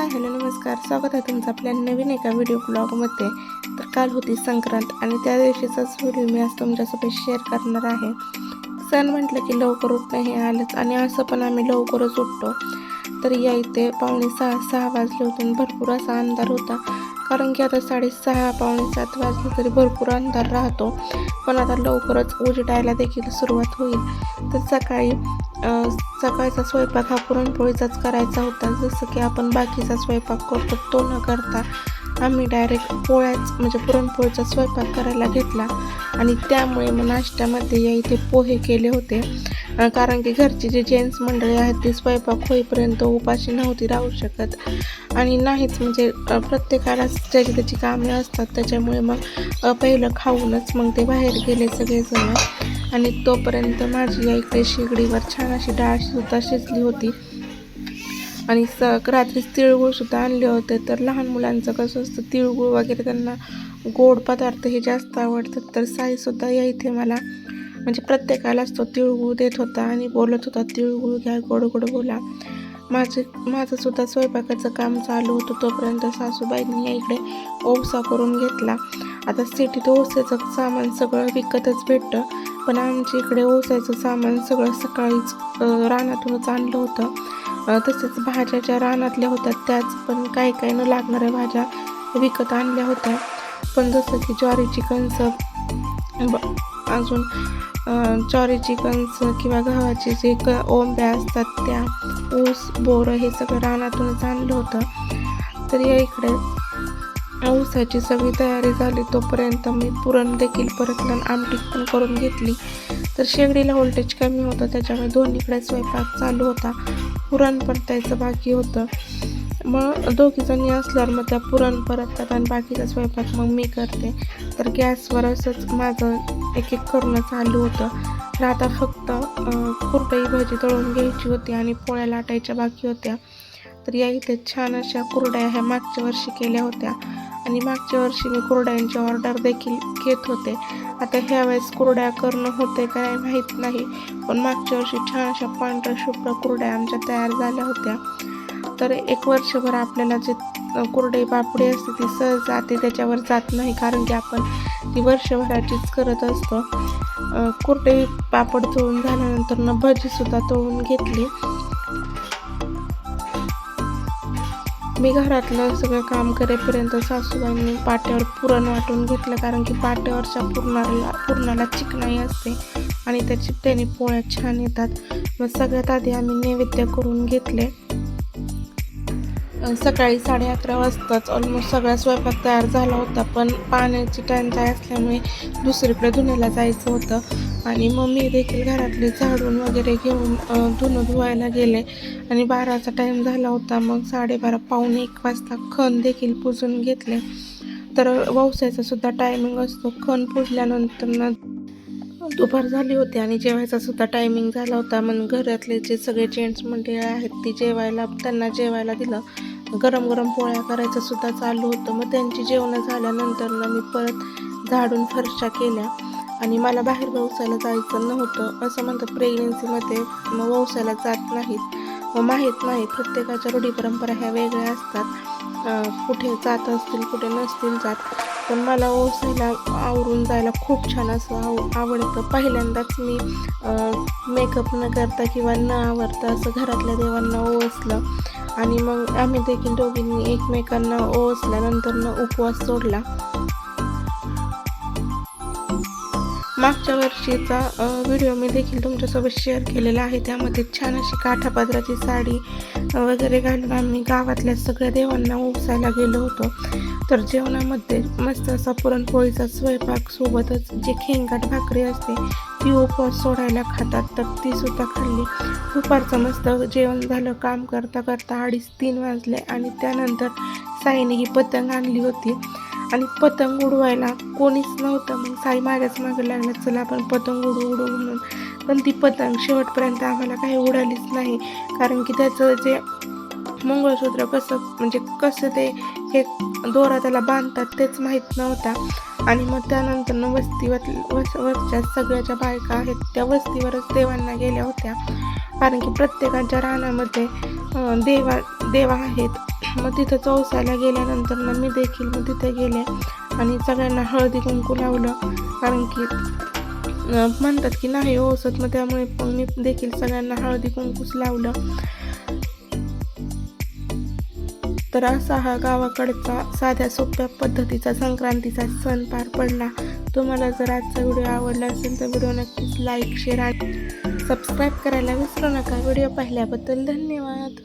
Hi hello नमस्कार. स्वागत आहे तुमचं आपल्या नवीन एका व्हिडिओ ब्लॉगमध्ये तर काल होती संक्रांत आणि त्या दिवशीचाच व्हिडिओ मी आज तुमच्यासोबत शेअर करणार आहे. सण म्हटलं की लवकर उठणं हे आलंच आणि असं पण आम्ही लवकरच उठतो. तर या इथे पावणे सहा सहा वाजले होते आणि भरपूर असा अंधार होता. कारण की आता साडेसहा पावणे सात वाजले तरी भरपूर अंधार राहतो. पण आता लवकरच उजेडायला देखील सुरुवात होईल. तर सकाळी सकाळचा स्वयंपाक हा पुरणपोळीचाच करायचा होता. जसं की आपण बाकीचा स्वयंपाक करतो तो न करता आम्ही डायरेक्ट पोळ्याच म्हणजे पुरणपोळीचा स्वयंपाक करायला घेतला. आणि त्यामुळे मग नाश्त्यामध्ये या इथे पोहे केले होते. कारण की घरची जी जेंट्स मंडळी आहेत ती स्वयंपाक होईपर्यंत उपाशी नव्हती राहू शकत. आणि नाहीच म्हणजे प्रत्येकाला ज्याची त्याची कामे असतात त्याच्यामुळे मग पहिलं खाऊनच मग ते बाहेर गेले सगळेजण. आणि तोपर्यंत माझी या इकडे शेगडीवर छान अशी डाळसुद्धा शिजली होती. आणि स रात्री तिळगुळसुद्धा आणले होते. तर लहान मुलांचं कसं असतं तिळगुळ वगैरे त्यांना गोड पदार्थ हे जास्त आवडतात. तर साईसुद्धा या इथे मला म्हणजे प्रत्येकालाच तो तिळगुळ देत होता आणि बोलत होता तिळगुळ घ्या गोड गोड बोला. माझे माझंसुद्धा स्वयंपाकाचं काम चालू होतं. तोपर्यंत सासूबाईंनी या इकडे ओवसा करून घेतला. आता सिटीत ओसेचं सामान सगळं विकतच भेटतं. पण आमच्या इकडे ओसायचं सामान सगळं सकाळीच रानातूनच आणलं होतं. तसेच भाज्या ज्या रानातल्या होत्या त्याच पण काही काही न लागणाऱ्या भाज्या विकत आणल्या होत्या. पण जसं की ज्वारीची कणसं ब- अजून ज्वारीची कणसं किंवा गव्हाची जे क ओंब्या असतात त्या ऊस बोरं हे सगळं रानातूनच आणलं होतं. तर या इकडे ऊसाची सगळी तयारी झाली तोपर्यंत मी पुरण देखील परतल्यान आमटी पण करून घेतली. तर शेगडीला व्होल्टेज कमी होतं त्याच्यामुळे दोन्हीकडे स्वयंपाक चालू होता. पुरण परतायचं बाकी होतं. मग दोघी जणी असल्यावर मग त्या पुरण परततात आणि बाकीचा स्वयंपाक मग मी करते. तर गॅसवर असंच माझं एक एक करणं चालू होतं. तर आता फक्त अं, कुरडई भाजी तळून घ्यायची होती आणि पोळ्या लाटायच्या बाकी होत्या. तर या इथे छान अशा कुरड्या ह्या मागच्या वर्षी केल्या होत्या. आणि मागच्या वर्षी मी कुरड्यांची ऑर्डर देखील घेत होते. आता ह्या वेळेस कुरड्या करणं होते का नाही माहीत नाही. पण मागच्या वर्षी छान अशा पांढऱ्या शुभ्र कुरड्या आमच्या तयार झाल्या होत्या. तर एक वर्षभर आपल्याला जे कुरडे कुरडई पापडी असते ती सहज जाते त्याच्यावर जात नाही कारण की आपण ती वर्षभराचीच करत असतो. कुरडे कुरडई पापड तळून झाल्यानंतर न भजीसुद्धा तळून घेतली. मी घरातलं सगळं काम करेपर्यंत सासूबाईंनी पाट्यावर पुरण वाटून घेतलं कारण की पाट्यावरच्या पुरणाला पुरणाला चिकनाई असते आणि त्याची त्याने पोळ्या छान येतात. मग सगळ्यात आधी आम्ही नैवेद्य करून घेतले. सकाळी साडे अकरा वाजताच ऑलमोस्ट सगळा स्वयंपाक तयार झाला होता पण पाण्याची टंचाई असल्यामुळे दुसरीकडे धुण्याला जायचं होतं. आणि मग मी देखील घरातले झाडून वगैरे घेऊन धुणं धुवायला गेले. आणि बाराचा टाईम झाला होता मग साडेबारा पावणे एक वाजता खण देखील पुजून घेतले. तर व्यवसायाचा सुद्धा टायमिंग असतो खण पुजल्यानंतर ना दुपार झाली होती आणि जेवायचा सुद्धा टायमिंग झाला होता. मग घरातले जे सगळे जेंट्स मंडळी आहेत ती जेवायला त्यांना जेवायला दिलं. गरम गरम पोळ्या करायचं सुद्धा चालू होतं. मग त्यांची जेवणं झाल्यानंतर ना मी परत झाडून फरशा केल्या. आणि मला बाहेर व्यवसायाला जायचं नव्हतं असं म्हणतात प्रेग्नेन्सीमध्ये मग व्यवसायाला जात नाहीत. मग माहीत नाही प्रत्येकाच्या रूढी परंपरा ह्या वेगळ्या असतात. कुठे जात असतील कुठे नसतील जात. पण मला ओसायला आवरून जायला खूप छान असं आव आवडतं. पहिल्यांदाच मी मेकअप न करता किंवा न आवडता असं घरातल्या देवांना ओसलं. आणि मग आम्ही देखील दोघींनी एकमेकांना ओसल्यानंतर न उपवास सोडला. मागच्या वर्षीचा व्हिडिओ मी देखील तुमच्यासोबत शेअर केलेला आहे. त्यामध्ये छान अशी काठापदराची साडी वगैरे घालून आम्ही गावातल्या सगळ्या देवांना उपसायला गेलो होतो. तर जेवणामध्ये मस्त असा पुरणपोळीचा स्वयंपाक सोबतच जे खेंगाट भाकरी असते ती उपवास सोडायला खातात तर ती सुद्धा खाल्ली. दुपारचं मस्त जेवण झालं काम करता करता अडीच तीन वाजले आणि त्यानंतर साईने ही पतंग आणली होती. आणि पतंग उडवायला कोणीच नव्हतं. मग साई माझ्याच मागे लागला चला आपण पतंग उडू उडू म्हणून. पण ती पतंग शेवटपर्यंत आम्हाला काही उडालीच नाही. कारण की त्याचं जे मंगळसूत्र कसं म्हणजे कसं ते हे दोरा त्याला बांधतात तेच माहीत नव्हता. आणि मग त्यानंतर वस्तीवर वस वरच्या सगळ्या ज्या बायका आहेत त्या वस्तीवरच देवांना गेल्या होत्या. कारण की प्रत्येकाच्या रानामध्ये देवा देवा आहेत. मग तिथं चौसाला गेल्यानंतर ना मी देखील मग तिथे गेले. आणि सगळ्यांना हळदी कुंकू लावलं. कारण की म्हणतात की नाही ओसत मग त्यामुळे पण मी देखील सगळ्यांना हळदी कुंकूच लावलं. तर असा हा गावाकडचा साध्या सोप्या पद्धतीचा संक्रांतीचा सण पार पडला. तुम्हाला जर आजचा व्हिडिओ आवडला असेल तर व्हिडिओ नक्कीच लाईक शेअर आणि सबस्क्राईब करायला विसरू नका. व्हिडिओ पाहिल्याबद्दल धन्यवाद.